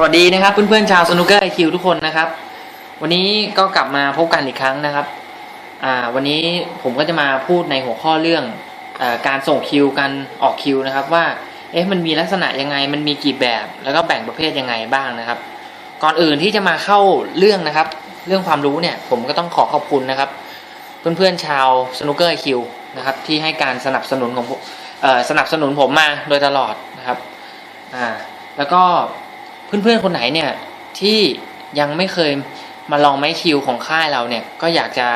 สวัสดีนะครับเพื่อนๆชาวสนุกเกอร์ไอคิวทุกคนนะครับ วันนี้ก็กลับมาพบกันอีกครั้งนะครับอ่าวันนี้ผมก็จะมาพูดในหัวข้อเรื่องอการส่งคิวการออกคิวนะครับว่าเอ๊ะมันมีลักษณะยังไงมันมีกี่แบบ แล้วก็แบ่งประเภทยังไงบ้างนะครับ ก่อนอื่นที่จะมาเข้าเรื่องนะครับ เรื่องความรู้เนี่ยผมก็ต้องขอขอบคุณนะครับ เพื่อนๆชาวสนุกเกอร์ไอคิวนะครับที่ให้การสนับสนุนของสนับสนุนผมมาโดยตลอดนะครับอ่าแล้วก็ เพื่อนๆคนไหนเนี่ยที่ยังไม่เคยมาลองไม้คิวของค่ายเราเนี่ยก็อยากจะ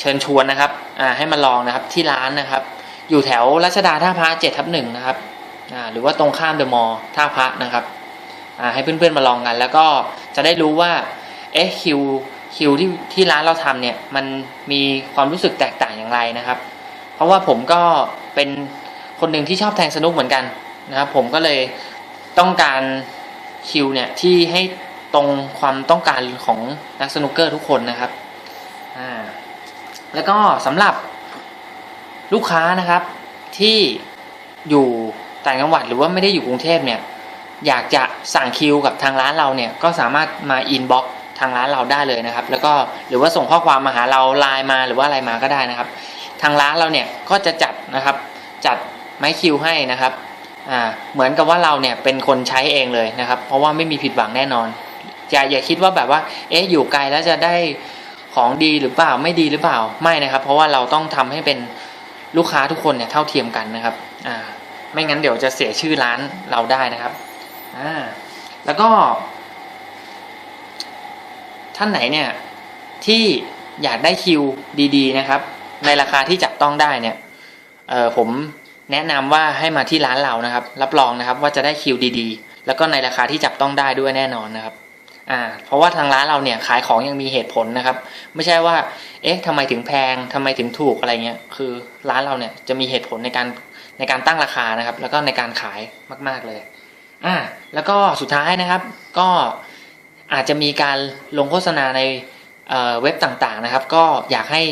เชิญชวนนะครับอ่าให้มาลองนะครับที่ร้านนะครับ อยู่แถวรัชดาท่าพระเจ็ดทับหนึ่งนะครับอ่าหรือว่าตรงข้ามเดอะมอลล์ท่าพระนะครับอ่าให้เพื่อนๆมาลองกัน แล้วก็จะได้รู้ว่าเอ๊ะคิวคิวที่ที่ร้านเราทำเนี่ยมันมีความรู้สึกแตกต่างอย่างไรนะครับ เพราะว่าผมก็เป็นคนหนึ่งที่ชอบแทงสนุกเหมือนกันนะครับ ผมก็เลยต้องการ คิวเนี่ยที่ให้ตรงความต้องการของนักสนุกเกอร์ทุกคนนะครับอ่าแล้วก็สำหรับลูกค้านะครับที่อยู่ต่างจังหวัดหรือว่าไม่ได้อยู่กรุงเทพเนี่ยอยากจะสั่งคิวกับทางร้านเราเนี่ยก็สามารถมาอินบ็อกทางร้านเราได้เลยนะครับ แล้วก็หรือว่าส่งข้อความมาหาเราไลน์มาหรือว่าอะไรมาก็ได้นะครับ ทางร้านเราเนี่ยก็จะจัดนะครับจัดไม้คิวให้นะครับ อ่าเหมือนกับว่าเราเนี่ยเป็นคนใช้เองเลยนะครับ เพราะว่าไม่มีผิดหวังแน่นอน อย่าอย่าคิดว่าแบบว่า เอ๊ะอยู่ไกลแล้วจะได้ของดีหรือเปล่าไม่ดีหรือเปล่าไม่นะครับ เพราะว่าเราต้องทำให้เป็นลูกค้าทุกคนเนี่ยเท่าเทียมกันนะครับอ่าไม่งั้นเดี๋ยวจะเสียชื่อร้านเราได้นะครับอ่าแล้วก็ ท่านไหนเนี่ยที่อยากได้คิวดี ๆ นะครับ ในราคาที่จับต้องได้เนี่ยเออผม แนะนำว่าให้มาที่ร้านเรานะครับ รับรองนะครับว่าจะได้คิวดีๆ แล้วก็ในราคาที่จับต้องได้ด้วยแน่นอนนะครับอ่าเพราะว่าทางร้านเราเนี่ยขายของยังมีเหตุผลนะครับ ไม่ใช่ว่า เอ๊ะทำไมถึงแพงทำไมถึงถูกอะไรเงี้ยคือร้านเราเนี่ยจะมีเหตุผลในการในการตั้งราคานะครับ แล้วก็ในการขายมาก ๆเลยอ่าแล้วก็สุดท้ายนะครับ ก็อาจจะมีการลงโฆษณาในเอ่อเว็บต่างๆนะครับ ก็อยากให้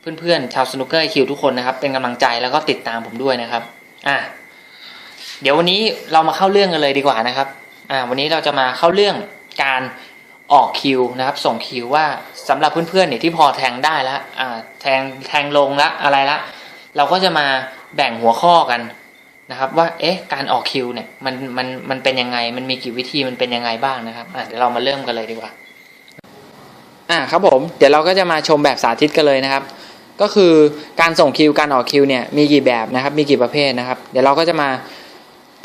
เพื่อนๆชาวสนุกเกอร์คิวทุกคนนะครับ เป็นกำลังใจแล้วก็ติดตามผมด้วยนะครับ อะเดี๋ยววันนี้เรามาเข้าเรื่องกันเลยดีกว่านะครับ อ่า วันนี้เราจะมาเข้าเรื่องการออกคิวนะครับ ส่งคิวว่าสำหรับเพื่อนๆเนี่ยที่พอแทงได้แล้วอ่า แทงแทงลงละอะไรละเราก็จะมาแบ่งหัวข้อกันนะครับ ว่าเอ๊ะการออกคิวเนี่ยมันมันมันเป็นยังไง มันมีกี่วิธีมันเป็นยังไงบ้างนะครับอะเดี๋ยวเรามาเริ่มกันเลยดีกว่า อ่าครับผม เดี๋ยวเราก็จะมาชมแบบสาธิตกันเลยนะครับ ก็คือการส่งคิวการออกคิวเนี่ยมีกี่แบบนะครับ มีกี่ประเภทนะครับ เดี๋ยวเราก็จะมา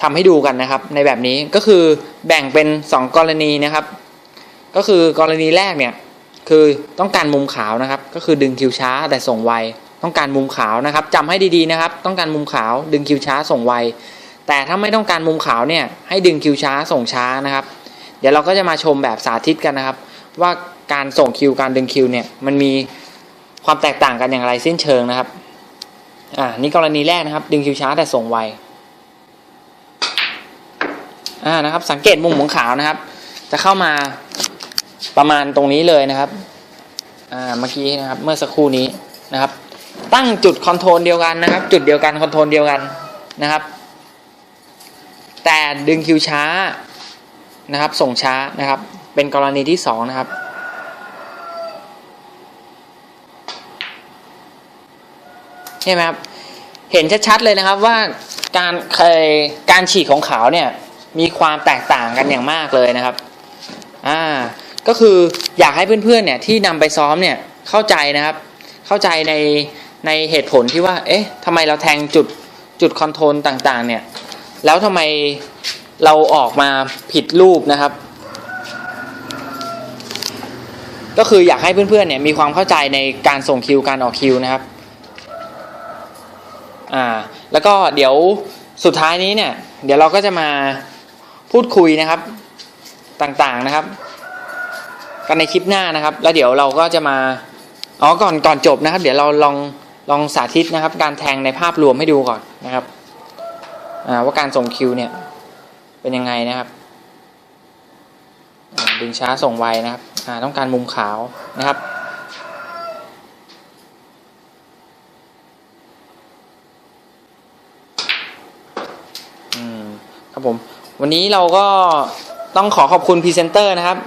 ทำให้ดูกันนะครับ ในแบบนี้ก็คือแบ่งเป็น 2 กรณีนะครับ ก็คือกรณีแรกเนี่ยคือต้องการมุมขาวนะครับ ก็คือดึงคิวช้าแต่ส่งไวต้องการมุมขาวนะครับจำให้ดีๆนะครับ ต้องการมุมขาวดึงคิวช้าส่งไวแต่ถ้าไม่ต้องการมุมขาวเนี่ยให้ดึงคิวช้าส่งช้านะครับ เดี๋ยวเราก็จะมาชมแบบสาธิตกันนะครับ ว่าการส่งคิวการดึงคิวเนี่ยมันมี ความแตกต่างกันอย่างไรสิ้นเชิงนะครับ อ่านี่กรณีแรกนะครับ ดึงคิวช้าแต่ส่งไวอ่านะครับ สังเกตมุมของขาวนะครับ จะเข้ามาประมาณตรงนี้เลยนะครับอ่าเมื่อกี้นะครับ เมื่อสักครู่นี้นะครับ ตั้งจุดคอนโทรลเดียวกันนะครับ จุดเดียวกันคอนโทรลเดียวกันนะครับ แต่ดึงคิวช้านะครับ ส่งช้านะครับ เป็นกรณีที่สองนะครับ ใช่ไหมครับเห็นชัดๆเลยนะครับว่าการเคยการฉีกของขาวเนี่ยมีความแตกต่างกันอย่างมากเลยนะครับอ่าก็คืออยากให้เพื่อนๆเนี่ยที่นำไปซ้อมเนี่ยเข้าใจนะครับ เข้าใจในในเหตุผลที่ว่า เอ๊ะทำไมเราแทงจุดจุดคอนโทรลต่างๆ เนี่ย แล้วทำไมเราออกมาผิดรูปนะครับ ก็คืออยากให้เพื่อนๆเนี่ยมีความเข้าใจในการส่งคิวการออกคิวนะครับ อ่าแล้วก็เดี๋ยวสุดท้ายนี้เนี่ย เดี๋ยวเราก็จะมาพูดคุยนะครับต่างๆนะครับ กันในคลิปหน้านะครับ แล้วเดี๋ยวเราก็จะมาอ๋อก่อนก่อนจบนะครับ เดี๋ยวเราลองลองสาธิตนะครับ การแทงในภาพรวมให้ดูก่อนนะครับอ่าว่าการส่งคิวเนี่ย เป็นยังไงนะครับดึงช้าส่งไวนะครับอ่าต้องการมุมขาวนะครับ อืมครับ ผม วันนี้เราก็ต้องขอขอบคุณพรีเซนเตอร์นะครับ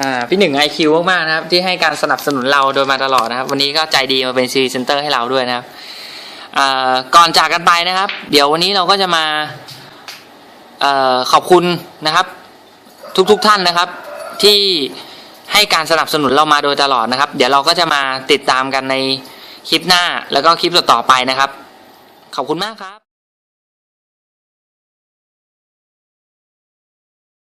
อ่าพี่หนึ่งไอคิวมากๆนะครับ ที่ให้การสนับสนุนเราโดยมาตลอดนะครับ วันนี้ก็ใจดีมาเป็นพรีเซนเตอร์ให้เราด้วยนะครับอ่าก่อนจากกันไปนะครับ เดี๋ยววันนี้เราก็จะมาเอ่อขอบคุณนะครับ ทุกๆทท่านนะครับ ที่ให้การสนับสนุนเรามาโดยตลอดนะครับ เดี๋ยวเราก็จะมาติดตามกันในคลิปหน้าแล้วก็คลิปต่อๆไปนะครับ ขอบคุณมากครับ